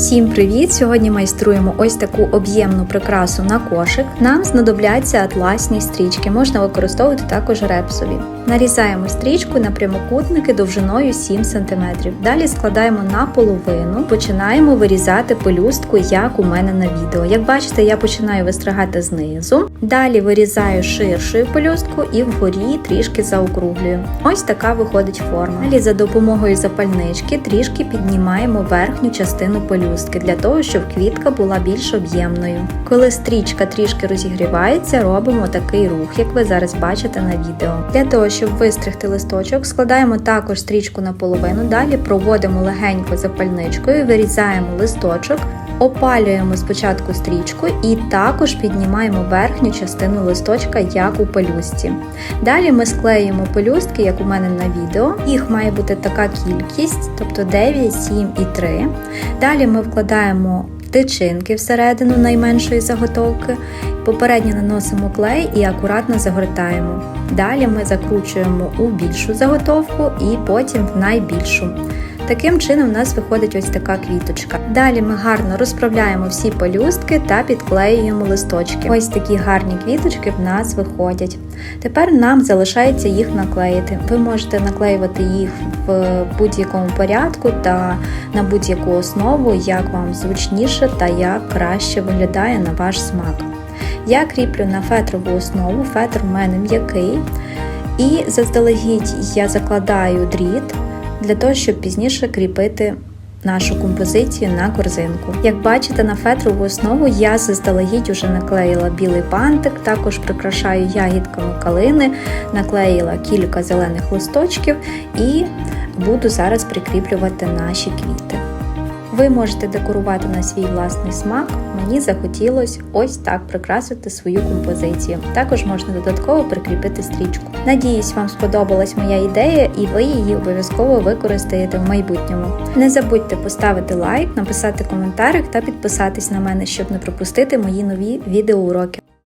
Всім привіт! Сьогодні майструємо ось таку об'ємну прикрасу на кошик. Нам знадобляться атласні стрічки, можна використовувати також репсові. Нарізаємо стрічку на прямокутники довжиною 7 см. Далі складаємо на половину, починаємо вирізати пелюстку, як у мене на відео. Як бачите, я починаю вистригати знизу. Далі вирізаю ширшою пелюстку і вгорі трішки заокруглюю. Ось така виходить форма. Далі за допомогою запальнички трішки піднімаємо верхню частину пелюстки для того, щоб квітка була більш об'ємною. Коли стрічка трішки розігрівається, робимо такий рух, як ви зараз бачите на відео. Для того, щоб вистригти листочок, складаємо також стрічку наполовину, далі проводимо легенько запальничкою, вирізаємо листочок. Опалюємо спочатку стрічку і також піднімаємо верхню частину листочка, як у пелюстці. Далі ми склеїмо пелюстки, як у мене на відео. Їх має бути така кількість, тобто 9, 7 і 3. Далі ми вкладаємо тичинки всередину найменшої заготовки, попередньо наносимо клей і акуратно загортаємо. Далі ми закручуємо у більшу заготовку і потім в найбільшу. Таким чином у нас виходить ось така квіточка. Далі ми гарно розправляємо всі пелюстки та підклеюємо листочки. Ось такі гарні квіточки в нас виходять. Тепер нам залишається їх наклеїти. Ви можете наклеювати їх в будь-якому порядку та на будь-яку основу, як вам зручніше та як краще виглядає на ваш смак. Я кріплю на фетрову основу, фетр в мене м'який, і заздалегідь я закладаю дріт для того, щоб пізніше кріпити нашу композицію на корзинку. Як бачите, на фетрову основу я заздалегідь уже наклеїла білий бантик, також прикрашаю ягідками калини, наклеїла кілька зелених листочків і буду зараз прикріплювати наші квіти. Ви можете декорувати на свій власний смак. Мені захотілося ось так прикрасити свою композицію. Також можна додатково прикріпити стрічку. Надіюсь, вам сподобалась моя ідея і ви її обов'язково використаєте в майбутньому. Не забудьте поставити лайк, написати коментарик та підписатись на мене, щоб не пропустити мої нові відеоуроки.